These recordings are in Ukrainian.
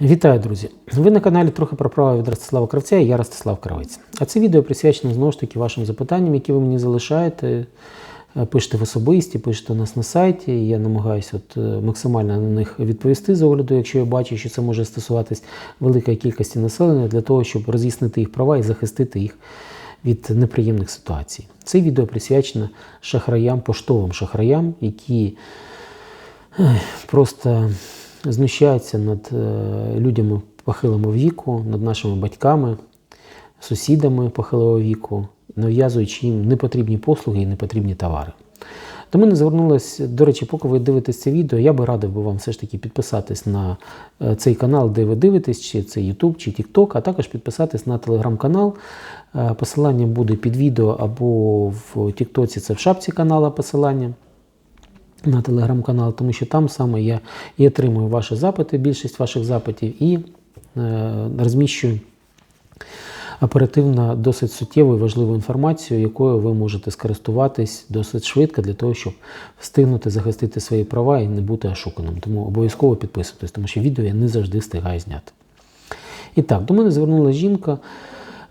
Вітаю, друзі! Ви на каналі трохи про права від Ростислава Кравця і я Ростислав Кравець. А це відео присвячено знову ж таки вашим запитанням, які ви мені залишаєте. Е, Пишете в особисті, пишете у нас на сайті. Я намагаюся от, е, максимально на них відповісти з огляду, якщо я бачу, що це може стосуватись великої кількості населення, для того, щоб роз'яснити їх права і захистити їх від неприємних ситуацій. Це відео присвячено шахраям, поштовим шахраям, які просто знущаються над е, людьми похилого віку, над нашими батьками, сусідами похилого віку, нав'язуючи їм непотрібні послуги і непотрібні товари. До мене звернулось, до речі, поки ви дивитесь це відео, я би радив би вам все ж таки підписатись на е, цей канал, де ви дивитесь, чи це YouTube, чи TikTok, а також підписатись на телеграм-канал. Е, Посилання буде під відео або в TikTok, це в шапці канала посилання на телеграм-канал, тому що там саме я і отримую ваші запити, більшість ваших запитів, і е, розміщую оперативно досить суттєву і важливу інформацію, якою ви можете скористуватись досить швидко для того, щоб встигнути захистити свої права і не бути ошуканим. Тому обов'язково підписуйтесь, тому що відео я не завжди встигаю зняти. І так, до мене звернулася жінка,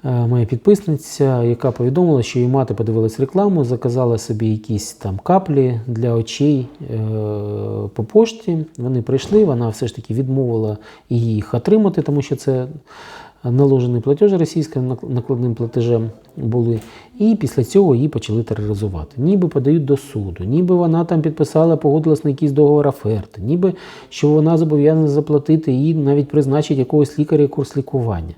моя підписниця, яка повідомила, що її мати подивилась рекламу, заказала собі якісь там каплі для очей е, по пошті. Вони прийшли, вона все ж таки відмовила їх отримати, тому що це наложений платеж російським накладним платежем були. І після цього її почали тероризувати. Ніби подають до суду, ніби вона там підписала, погодилась на якийсь договор оферти, ніби що вона зобов'язана заплатити і навіть призначить якогось лікаря курс лікування.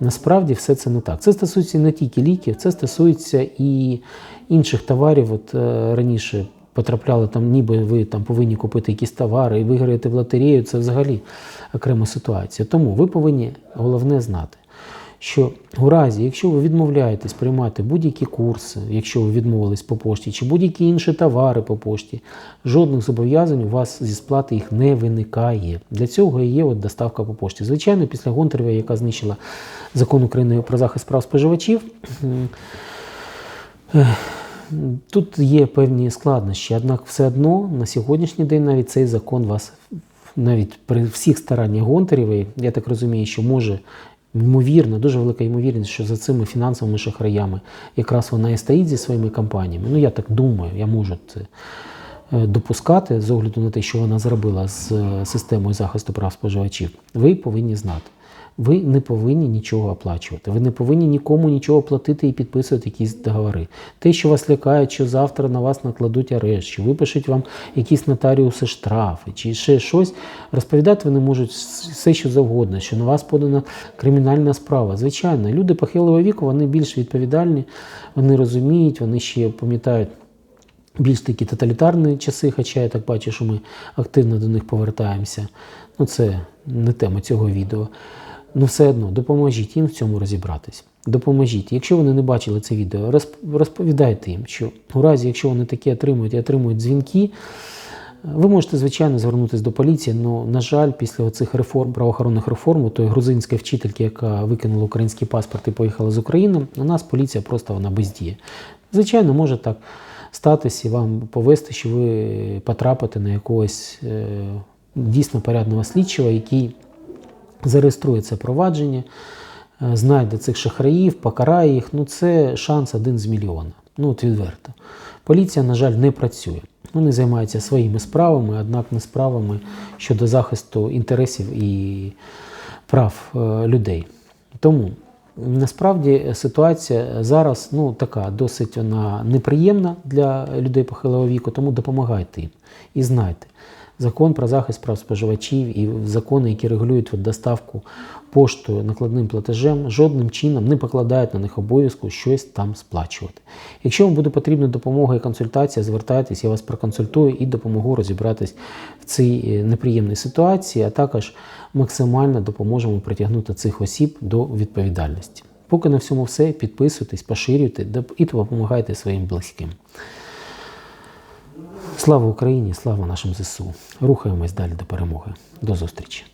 Насправді все це не так. Це стосується не тільки ліків, це стосується і інших товарів. От е, раніше потрапляли там, ніби ви там повинні купити якісь товари і виграєте в лотерею. Це взагалі окрема ситуація. Тому ви повинні головне знати, що у разі, якщо ви відмовляєтесь приймати будь-які курси, якщо ви відмовились по пошті, чи будь-які інші товари по пошті, жодних зобов'язань у вас зі сплати їх не виникає. Для цього і є от доставка по пошті. Звичайно, після Гонтарєва, яка знищила закон України про захист прав споживачів. Тут є певні складнощі, однак все одно на сьогоднішній день навіть цей закон вас навіть при всіх стараннях Гонтарєвої, я так розумію, що може ймовірно, дуже велика ймовірність, що за цими фінансовими шахраями якраз вона і стоїть зі своїми компаніями. Ну я так думаю, я можу це е, допускати з огляду на те, що вона зробила з е, системою захисту прав споживачів. Ви повинні знати. Ви не повинні нічого оплачувати. Ви не повинні нікому нічого платити і підписувати якісь договори. Те, що вас лякає, що завтра на вас накладуть арешт, що випишуть вам якісь нотаріуси штрафи, чи ще щось, розповідати вони можуть все, що завгодно, що на вас подана кримінальна справа. Звичайно, люди похилого віку вони більш відповідальні, вони розуміють, вони ще пам'ятають більш такі тоталітарні часи, хоча я так бачу, що ми активно до них повертаємося. Ну, це не тема цього відео. Ну, все одно допоможіть їм в цьому розібратись. Допоможіть. Якщо вони не бачили це відео, розповідайте їм, що у разі, якщо вони такі отримують і отримують дзвінки, ви можете, звичайно, звернутися до поліції, але, на жаль, після цих реформ, правоохоронних реформ, тої грузинської вчительки, яка викинула український паспорт і поїхала з України, у нас поліція просто вона бездіє. Звичайно, може так статися і вам повести, що ви потрапите на якогось е, дійсно порядного слідчого, який зареєструє це провадження, е, знайде цих шахраїв, покарає їх. Ну, це шанс один з мільйона. Ну, от відверто. Поліція, на жаль, не працює. Вони займаються своїми справами, однак не справами щодо захисту інтересів і прав е, людей. Тому насправді ситуація зараз ну, така досить вона неприємна для людей похилого віку, тому допомагайте їм і знайте. Закон про захист прав споживачів і закони, які регулюють доставку поштою накладним платежем, жодним чином не покладають на них обов'язку щось там сплачувати. Якщо вам буде потрібна допомога і консультація, звертайтесь, я вас проконсультую і допомогу розібратись в цій е, неприємній ситуації, а також максимально допоможемо притягнути цих осіб до відповідальності. Поки на всьому все, підписуйтесь, поширюйте і допомагайте своїм близьким. Слава Україні, слава нашим ЗСУ. Рухаємось далі до перемоги. До зустрічі.